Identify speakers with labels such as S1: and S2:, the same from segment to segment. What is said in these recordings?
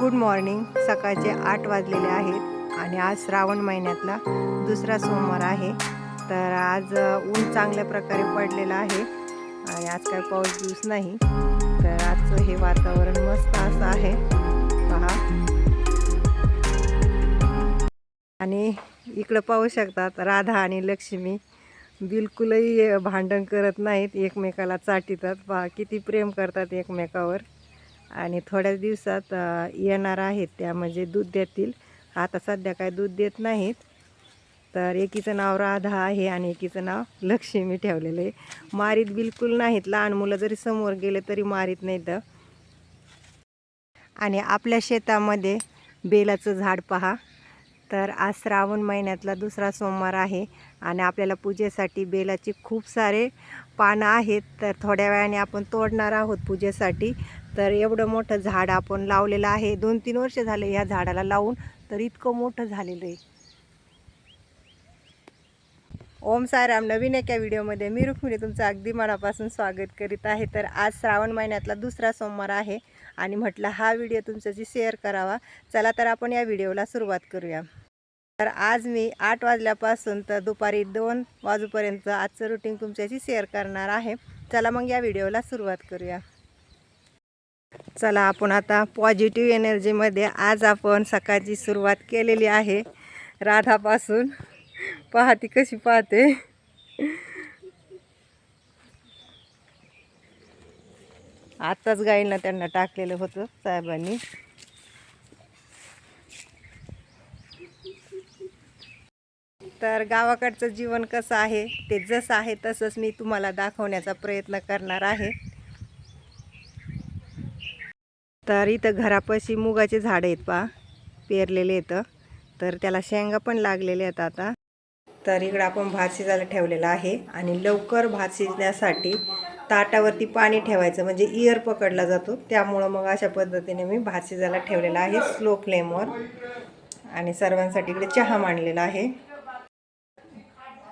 S1: Good morning सकाळचे आठ वाजलेले आहेत आणि आज श्रावण महिन्यातला दुसरा सोमवार आहे. तर आज ऊन चांगल्या प्रकारे पडलेलं आहे आणि आज काय पाऊस दिवस नाही. तर आजचं हे वातावरण मस्त असं आहे. पहा. आणि इकडं पाहू शकतात राधा आणि लक्ष्मी. बिलकुलही भांडण करत नाहीत. एकमेकाला चाटितात. पहा किती प्रेम करतात एकमेकावर. आणि थोड्याच दिवसात येणार आहेत त्या म्हणजे दूध देतील. आता सध्या काय दूध देत नाहीत. तर एकीचं नाव राधा आहे आणि एकीचं नाव लक्ष्मी ठेवलेलं आहे. मारीत बिलकुल नाहीत. लहान मुलं जरी समोर गेले तरी मारीत नाही तर आणि आपल्या शेतामध्ये बेलाचं झाड पहा. तर आज श्रावण महिन्यातला दुसरा सोमवार आहे. आणि आपल्याला पूजेसाठी बेलाची खूप सारे पानं आहेत. तर थोड्या वेळाने आपण तोडणार आहोत पूजेसाठी. तर एवढं मोठं झाड आपण लावलेलं आहे. दोन तीन वर्ष झाले ह्या झाडाला लावून तर इतकं मोठं झालेलं आहे. ओम सायराम नवीन एका व्हिडिओमध्ये मी रुक्मिणी तुमचं अगदी मनापासून स्वागत करीत आहे. तर आज श्रावण महिन्यातला दुसरा सोमवार आहे आणि म्हटलं हा व्हिडिओ तुमच्याशी शेअर करावा. चला तर आपण या व्हिडिओला सुरुवात करूया. तर आज मी आठ वाजल्यापासून तर दुपारी दोन वाजूपर्यंत आजचं रुटीन तुमच्याशी शेअर करणार आहे. चला मग या व्हिडिओला सुरुवात करूया. चला आपण आता पॉझिटिव्ह एनर्जीमध्ये आज आपण सकाळची सुरुवात केलेली आहे. राधापासून पाहते कशी पाहते? आत्ताच गाईंना त्यांना टाकलेलं होतं साहेबांनी. तर गावाकडचं जीवन कसं आहे ते जसं आहे तसंच मी तुम्हाला दाखवण्याचा प्रयत्न करणार आहे. तर इथं घरापाशी मुगाचे झाडं आहेत पा पेरलेले येतं तर त्याला शेंगा पण लागलेल्या आहेत आता. तर इकडं आपण भात शिजायला ठेवलेला आहे आणि लवकर भात शिजण्यासाठी ताटावरती पाणी ठेवायचं म्हणजे इयर पकडला जातो. त्यामुळं मग अशा पद्धतीने मी भात शिजायला ठेवलेला आहे स्लो फ्लेमवर आणि सर्वांसाठी इकडे चहा मांडलेला आहे.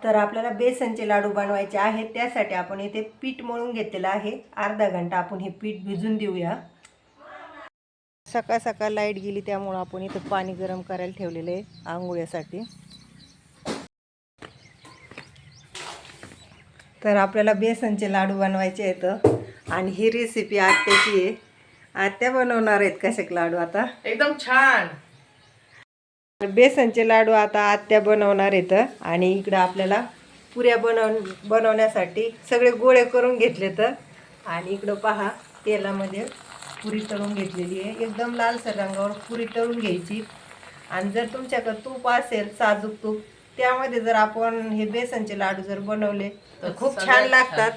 S1: तर आपल्याला बेसनचे लाडू बनवायचे आहेत त्यासाठी आपण इथे पीठ मळून घेतलेलं आहे. अर्धा घंटा आपण हे पीठ भिजून देऊया. सकाळ सकाळ लाइट गेली त्यामुळं आपण इथं पाणी गरम करायला ठेवलेलं आहे आंघोळ्यासाठी तर आपल्याला बेसनचे लाडू बनवायचे आहेत. आणि ही रेसिपी आत्याची आहे. आत्या बनवणार आहेत कसे लाडू आता?
S2: एकदम छान!
S1: बेसनचे लाडू आता आत्या बनवणार आहेत. आणि इकडं आपल्याला पुऱ्या बनव बनवण्यासाठी सगळे गोळे करून घेतले तर आणि इकडं पहा तेलामध्ये पुरी तळून घेतलेली आहे. एकदम लालसर रंगावर पुरी तळून घ्यायची. आणि जर तुमच्याकडे तूप असेल साजूक तूप त्यामध्ये जर आपण हे बेसनचे लाडू जर बनवले तर खूप छान लागतात.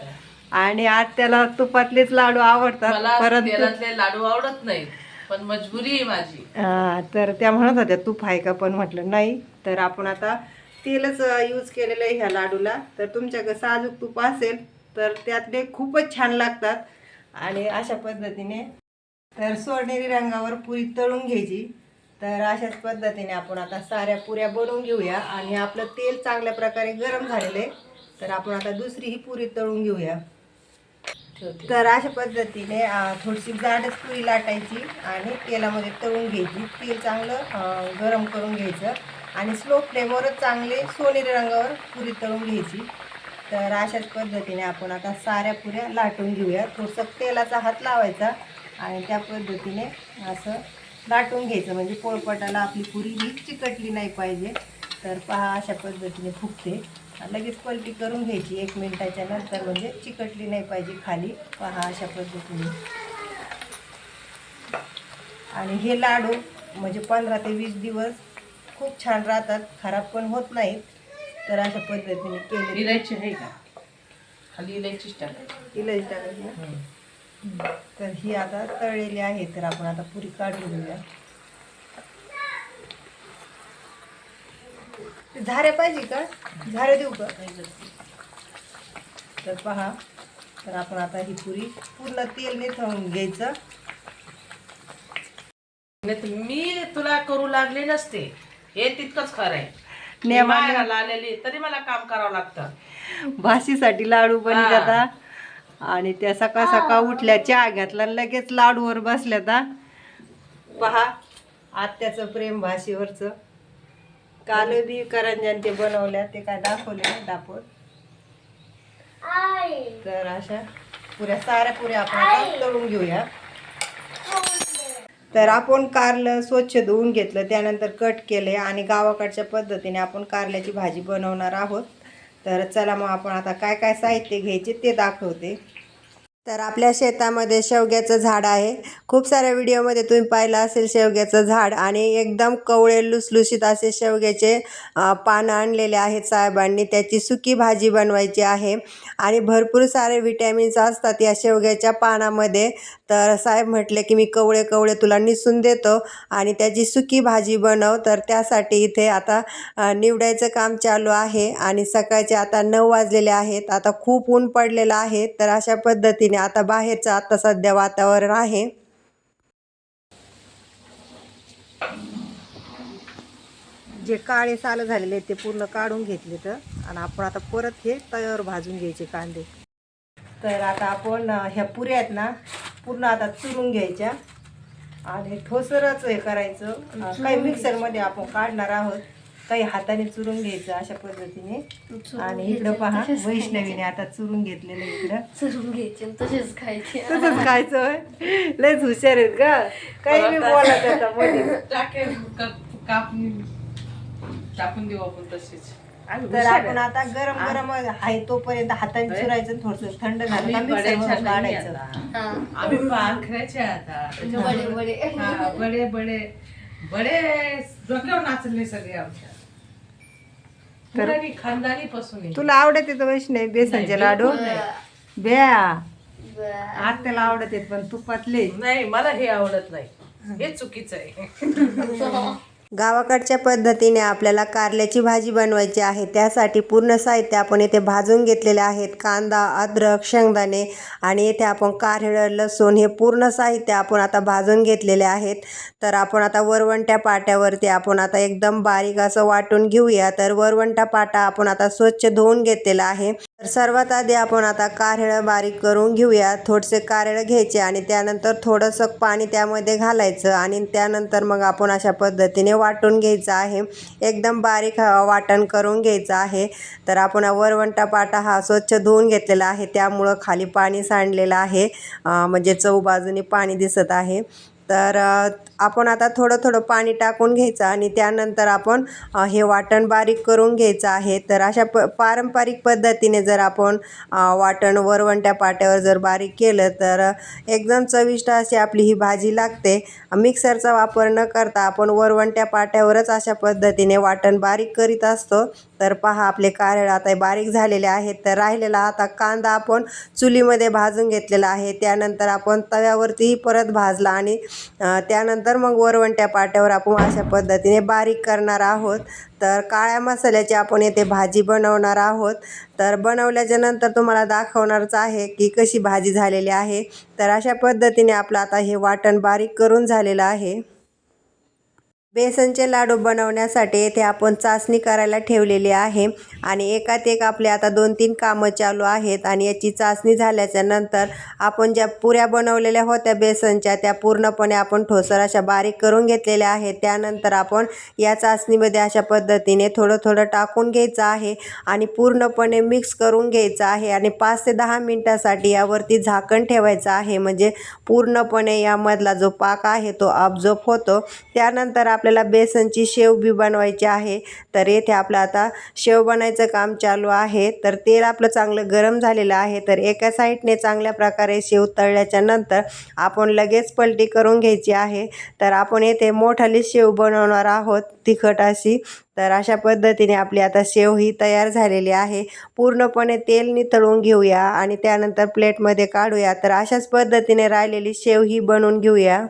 S1: आणि आज त्याला तुपातलेच लाडू आवडतात. परंतु
S2: लाडू आवडत नाही पण मजबुरी आहे माझी.
S1: हा, तर त्या म्हणत होत्या तूप आहे का पण म्हटलं नाही. तर आपण आता तेलच यूज केलेलं आहे ह्या लाडूला. तर तुमच्याकडे साजूक तूप असेल तर त्यातले खूपच छान लागतात. आणि अशा पद्धतीने तर सोनेरी रंगावर पुरी तळून घ्यायची. तर अशाच पद्धतीने आपण आता साऱ्या पुऱ्या बनवून घेऊया. आणि आपलं तेल चांगल्या प्रकारे गरम झालेलं आहे. तर आपण आता दुसरी ही पुरी तळून घेऊया. तर अशा पद्धतीने थोडीशी जाडच पुरी लाटायची आणि तेलामध्ये तळून घ्यायची. तेल चांगलं गरम करून घ्यायचं आणि स्लो फ्लेमवरच चांगले सोनेरी रंगावर पुरी तळून घ्यायची. तर अशाच पद्धतीने आपण आता साऱ्या पुऱ्या लाटून घेऊया. थोडंसं तेलाचा हात लावायचा आणि त्या पद्धतीने असं लाटून घ्यायचं. म्हणजे पोळपटाला आपली पुरी ही चिकटली नाही पाहिजे. तर पहा अशा पद्धतीने फुगते. लगेच पलटी करून घ्यायची एक मिनिटाच्या नंतर म्हणजे चिकटली नाही पाहिजे खाली. पहा अशा पद्धतीने. आणि हे लाडू म्हणजे पंधरा ते वीस दिवस खूप छान राहतात खराब पण होत नाहीत तर अशा पद्धतीने केले.
S2: इलायची आहे का? खाली इलायचीच टाकायची.
S1: इलायची टाकायची. ना तर ही आता तळलेली आहे तर आपण आता पुरी काढून घेऊया. झाऱ्या पाहिजे का? झाऱ्या देऊ का? तर पहा तर आपण आता ही पुरी पूर्ण तेल निथळून घ्यायचं.
S2: मी तुला करू लागले नसते. हे तितकंच खरं आहे. आलेली तरी मला काम करावं लागतं.
S1: भाशीसाठी लाडू बनतात
S2: हा.
S1: आणि त्या सकाळ सकाळ उठल्या चहा घेतला लगेच लाडूवर बसल्या
S3: पहा आत्याचं प्रेम भाषेवरचं. काल बी करंजन ते बनवल्या ते काय दाखवले नाही दाखवत तर अशा पुऱ्या साऱ्या पुऱ्या आपण तळून घेऊया. तर आपण कारलं स्वच्छ धुवून घेतलं त्यानंतर कट केले आणि गावाकडच्या पद्धतीने आपण कारल्याची भाजी बनवणार आहोत. तर चला मग आपण आता काय काय साहित्य घ्यायचे ते दाखवते. तर आपल्या शेतामध्ये शेवग्याचं झाड आहे. खूप साऱ्या व्हिडिओमध्ये तुम्ही पाहिलं असेल शेवग्याचं झाड आणि एकदम कवळे लुसलुशीत असे शेवग्याचे पानं आणलेले आहेत साहेबांनी. त्याची सुकी भाजी बनवायची आहे. आणि भरपूर सारे व्हिटॅमिन्स असतात या शेवग्याच्या पानामध्ये. तर साहेब म्हटले की मी कवळे कवळे तुला निसून देतो आणि त्याची सुकी भाजी बनव. तर त्यासाठी इथे आता निवडायचं काम चालू आहे आणि सकाळचे आता नऊ वाजलेले आहेत. आता खूप ऊन पडलेलं आहे. तर अशा पद्धतीने आता बाहेरचं आता सध्या वातावरण आहे. जे काळे सालं झालेले आहेत ते पूर्ण काढून घेतले तर. आणि आपण आता परत हे तयार भाजून घ्यायचे कांदे. तर आता आपण ह्या पुऱ्या आहेत ना पूर्ण आता चुरून घ्यायच्या. आणि ठोसरच हे करायचं. काही मिक्सरमध्ये आपण काढणार आहोत. काही हाताने चुरून घ्यायचं अशा पद्धतीने. आणि इकडं पहा वैष्णवीने आता चुरून घेतलेलं इकडं.
S4: चरून घ्यायचे तसेच खायचे.
S3: तसंच खायचं होय? लयच हुशार आहेत का काही मी बोलत आता मध्ये.
S2: कापून टाकून देऊ आपण तसेच.
S3: तर आपण. आता गरम गरम आहे तोपर्यंत हाताने चुरायचं थोडस थंड झालं
S2: आम्ही
S3: का मिक्सरमधून काढायचं.
S4: हा.
S2: आम्ही पाखऱ्याचे आता.
S4: बडे बडे
S2: हा, बडे बडे बडे डोक्यावर नाचले सगळे आमच्या. पुराणी खानदानी पासून
S3: तुला आवडत येतं वैष्णवी बेसनचे लाडू. ब्या आत्याला आवडत येत पण तुपातले
S2: नाही मला हे आवडत नाही. हे चुकीचं आहे.
S3: गावाकडच्या पद्धतीने आपल्याला कारल्याची भाजी बनवायची आहे. त्यासाठी पूर्ण साहित्य आपण येथे भाजून घेतलेले आहेत. कांदा अद्रक शेंगदाणे आणि येथे आपण कारळ लसूण हे पूर्ण साहित्य आपण आता भाजून घेतलेले आहेत. तर आपण आता वरवंट्या पाट्यावरती आपण आता एकदम बारीक असं वाटून घेऊया. तर वरवंटा पाटा आपण आता स्वच्छ धुवून घेतलेला आहे. तर सर्वात आधी आपण आता कारळं बारीक करून घेऊया. थोडेसे कारळं घ्यायचे आणि त्यानंतर थोडंसं पाणी त्यामध्ये घालायचं आणि त्यानंतर मग आपण अशा पद्धतीने वाटून घ्यायचं आहे. एकदम बारीक वाटण करून घ्यायचं आहे. तर आपण वरवंटा पाटा हा स्वच्छ धुवून घेतलेला आहे. त्यामुळं खाली पाणी सांडलेलं आहे. म्हणजे चौबाजूनी पाणी दिसत आहे. तर आपण आता थोडं थोडं पाणी टाकून घ्यायचं आणि त्यानंतर आपण हे वाटण बारीक करून घ्यायचं आहे. तर अशा प पारंपरिक पद्धतीने जर आपण वाटण वरवंट्या पाट्यावर जर बारीक केलं तर एकदम चविष्ट अशी आपली ही भाजी लागते. मिक्सरचा वापर न करता आपण वरवंट्या पाट्यावरच अशा पद्धतीने वाटण बारीक करीत असतो. तर पहा आपले कारळ आता बारीक झालेले आहेत. तर राहिलेला आता कांदा आपण चुलीमध्ये भाजून घेतलेला आहे. त्यानंतर आपण तव्यावरतीही परत भाजला आणि त्यानंतर तर मग वरवंट्या पाट्यावर आपण अशा पद्धतीने बारीक करणार आहोत. तर काळ्या मसाल्याची आपण येथे भाजी बनवणार आहोत. तर बनवल्याच्या नंतर तुम्हाला दाखवणारच आहे की कशी भाजी झालेली आहे. तर अशा पद्धतीने आपलं आता हे वाटण बारीक करून झालेलं आहे. बेसनचे लाडू बनवण्यासाठी येथे आपण चाचणी करायला ठेवलेली आहे. आणि एकात एक आपले आता दोन तीन कामं चालू आहेत आणि याची चाचणी झाल्याच्यानंतर आपण ज्या पुऱ्या बनवलेल्या होत्या बेसनच्या त्या पूर्णपणे आपण ठोसर अशा बारीक करून घेतलेल्या आहेत. त्यानंतर आपण या चाचणीमध्ये अशा पद्धतीने थोडं थोडं टाकून घ्यायचं आहे आणि पूर्णपणे मिक्स करून घ्यायचं आहे आणि पाच ते दहा मिनटासाठी यावरती झाकण ठेवायचं आहे. म्हणजे पूर्णपणे यामधला जो पाक आहे तो अब्झॉर्ब होतो. त्यानंतर आपल्याला बेसनची शेव बी बनवायची आहे. तर येथे आपलं आता शेव बनायचं काम चालू आहे. तर तेल आपलं चांगलं गरम झालेलं आहे. तर एका साईडने चांगल्या प्रकारे शेव तळल्याच्या नंतर आपण लगेच पलटी करून घ्यायची आहे. तर आपण येथे मोठाली शेव बनवणार आहोत तिखट अशी. तर अशा पद्धतीने आपली आता शेव ही तयार झालेली आहे. पूर्णपणे तेल नितळून घेऊया आणि त्यानंतर प्लेटमध्ये काढूया. तर अशाच पद्धतीने राहिलेली शेव ही बनवून घेऊया.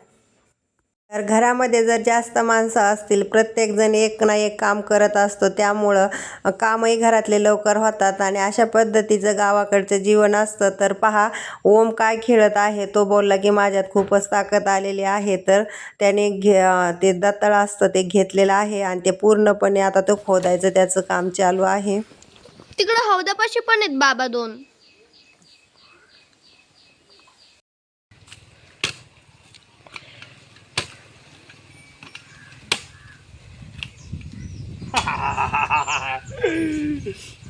S3: तर घरामध्ये जर जास्त माणसं असतील प्रत्येकजण एक ना एक काम करत असतो. त्यामुळं कामही घरातले लवकर होतात आणि अशा पद्धतीचं गावाकडचं जीवन असतं. तर पहा ओम काय खेळत आहे? तो बोलला की माझ्यात खूपच ताकद आलेली आहे. तर त्याने घे ते दत्तळ असतं ते घेतलेलं आहे आणि ते पूर्णपणे आता तो खोदायचं त्याचं काम चालू आहे.
S4: तिकडं हौदापाशी पण आहेत बाबा दोन.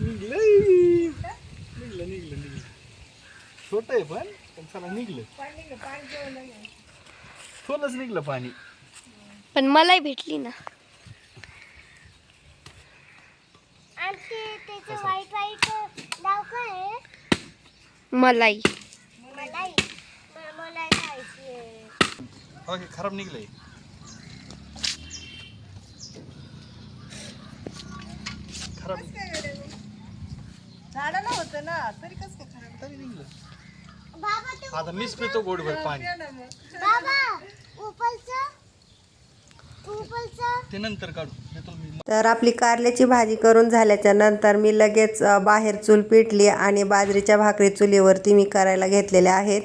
S5: निघलं निघलं निघलं निघलं छोट आहे पण पण चला निघलं थोडंच निघलं पाणी
S4: पण मलाही भेटली ना.
S6: आणखी त्याचं वाईट वाईट नाव काय आहे?
S4: मलाई
S6: मलाई म- मलाई खायची आहे.
S5: ओके खराब निघलंय. खराब
S3: झाडाला होतं ना तरी कसं काय खराब
S5: तरी निघलं.
S6: बाबा ते
S5: आता मीच पितो गोडभर पाणी.
S6: बाबा उपलचं उपलचं
S5: ते नंतर काढू. देतो मी
S3: तर आपली कारल्याची भाजी करून झाल्याच्यानंतर मी लगेच बाहेर चूल पिटली आणि बाजरीच्या भाकरी चुलीवरती मी करायला घेतलेल्या आहेत.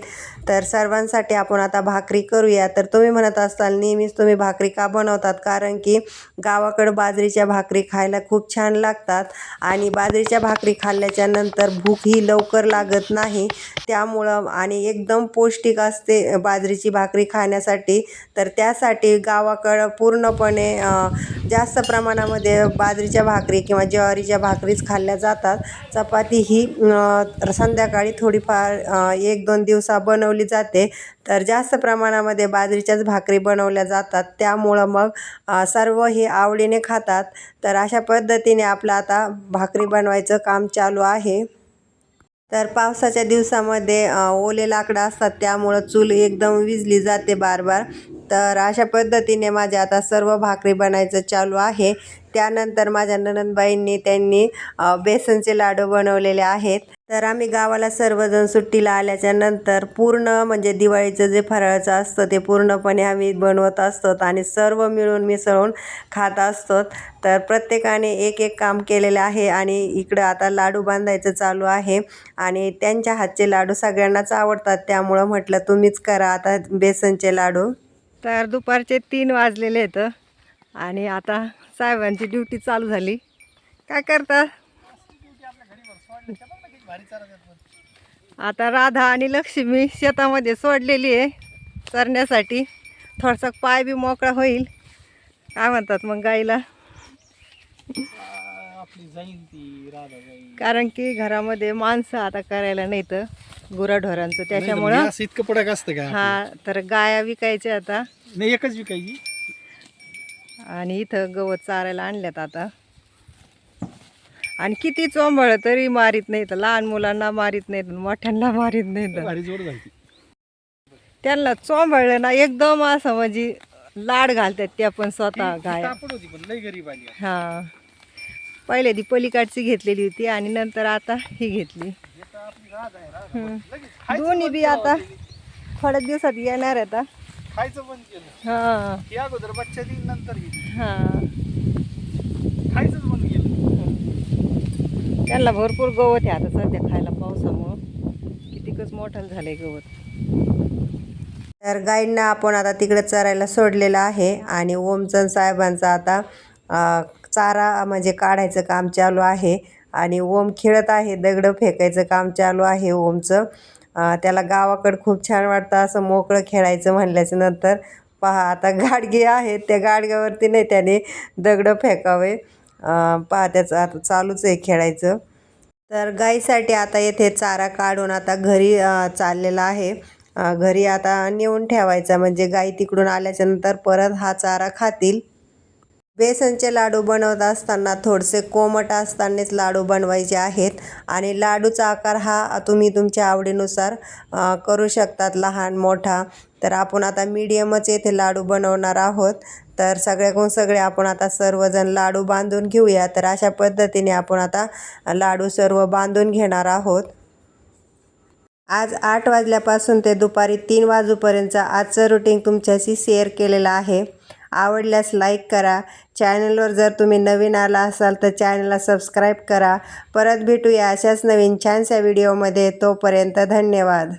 S3: तर सर्वांसाठी आपण आता भाकरी करूया. तर तुम्ही म्हणत असाल नेहमीच तुम्ही भाकरी का बनवतात? कारण की गावाकडं बाजरीच्या भाकरी खायला खूप छान लागतात आणि बाजरीच्या भाकरी खाल्ल्याच्या नंतर भूक ही लवकर लागत नाही. त्यामुळं आणि एकदम पौष्टिक असते बाजरीची भाकरी खाण्यासाठी. तर त्यासाठी गावाकडं पूर्णपणे जास्त प्रमाणात त्यामध्ये बाजरीच्या भाकरी किंवा ज्वारीच्या भाकरीच खाल्ल्या जातात. चपाती ही संध्याकाळी थोडीफार एक दोन दिवसा बनवली जाते. तर जास्त प्रमाणामध्ये बाजरीच्याच भाकरी बनवल्या जातात. त्यामुळं मग सर्व हे आवडीने खातात. तर अशा पद्धतीने आपलं आता भाकरी बनवायचं काम चालू आहे. तर पावसाच्या दिवसामध्ये ओले लाकडं असतात त्यामुळं चूल एकदम विजली जाते बार बार तर अशा पद्धतीने माझ्या आता सर्व भाकरी बनायचं चालू आहे. त्यानंतर माझ्या ननंदबाईंनी त्यांनी बेसनचे लाडू बनवलेले आहेत. तर आम्ही गावाला सर्वजण सुट्टीला आल्याच्यानंतर पूर्ण म्हणजे दिवाळीचं जे फराळाचं असतं ते पूर्णपणे आम्ही बनवत असतो आणि सर्व मिळून मिसळून खात असतो तर प्रत्येकाने एक एक काम केलेलं आहे आणि इकडं आता लाडू बांधायचं चालू आहे आणि त्यांच्या हातचे लाडू सगळ्यांनाच आवडतात. त्यामुळं म्हटलं तुम्हीच करा आता बेसनचे लाडू. तर दुपारचे तीन वाजलेले आहेत. आणि आता साहेबांची ड्युटी चालू झाली. काय करता? आता राधा आणि लक्ष्मी शेतामध्ये सोडलेली आहे चरण्यासाठी. थोडासा पाय बी मोकळा होईल. काय म्हणतात मग गाईला? कारण की घरामध्ये माणसं आता करायला नाही तर गुराढोरांचं त्याच्यामुळं
S5: इतकं पडक असतं का
S3: हा तर गाया विकायच्या आता.
S5: नाही एकच विकायची?
S3: आणि इथं गवत चारायला आणल्यात आता. आणि किती चोंबळ तरी मारीत नाहीत. लहान मुलांना मारीत नाहीत मोठ्यांना मारीत नाहीत. त्यांना चोंबळलं ना एकदम असं म्हणजे लाड घालतात त्या पण स्वतः गाया. हा. पहिले ती पलीकडची घेतलेली होती आणि नंतर आता ही घेतली. दोन्ही बी आता थोड्या दिवसात येणार आता
S5: खायचं बंद केलं.
S3: हा.
S5: ही अगोदर बच्चा दिन नंतर गेली
S3: हा.
S5: खायचंच बंद केलं.
S3: त्यांना भरपूर गवत आहे आता सध्या खायला पावसामुळं. कितीकच मोठं झालंय गवत. तर गाईंना आपण आता तिकडे चरायला सोडलेलं आहे आणि ओमचंद साहेबांचा आता अ, चारा म्हणजे काढायचं काम चालू आहे. आणि ओम खेळत आहे दगडं फेकायचं काम चालू आहे ओमचं. त्याला गावाकडं खूप छान वाटतं असं मोकळं खेळायचं म्हणल्याच्या नंतर पहा आता गाडगे आहेत. त्या गाडग्यावरती नाही त्याने दगडं फेकावे. पहा त्याचं आता चालूच आहे खेळायचं. तर गाईसाठी आता येथे चारा काढून आता घरी चाललेला आहे. घरी आता नेऊन ठेवायचा. म्हणजे गाई तिकडून आल्याच्यानंतर परत हा चारा खातील. बेसनचे लाडू बनवत असताना थोडेसे कोमट असतानाच लाडू बनवायचे आहेत. आणि लाडूचा आकार हा तुम्ही तुमच्या आवडीनुसार करू शकतात लहान मोठा. तर आपण आता मीडियमच येथे लाडू बनवणार आहोत. तर सगळ्याकडून सगळे आपण आता सर्वजण लाडू बांधून घेऊया. तर अशा पद्धतीने आपण आता लाडू सर्व बांधून घेणार आहोत. आज आठ वाजल्यापासून ते दुपारी तीन वाजूपर्यंतचं आजचं रुटीन तुमच्याशी शेअर केलेलं आहे. आवडल्यास लाईक करा. चॅनलवर जर तुम्ही नवीन आला असाल तर चॅनलला सबस्क्राईब करा. परत भेटूया अशाच नवीन छानशा व्हिडिओमध्ये तोपर्यंत धन्यवाद.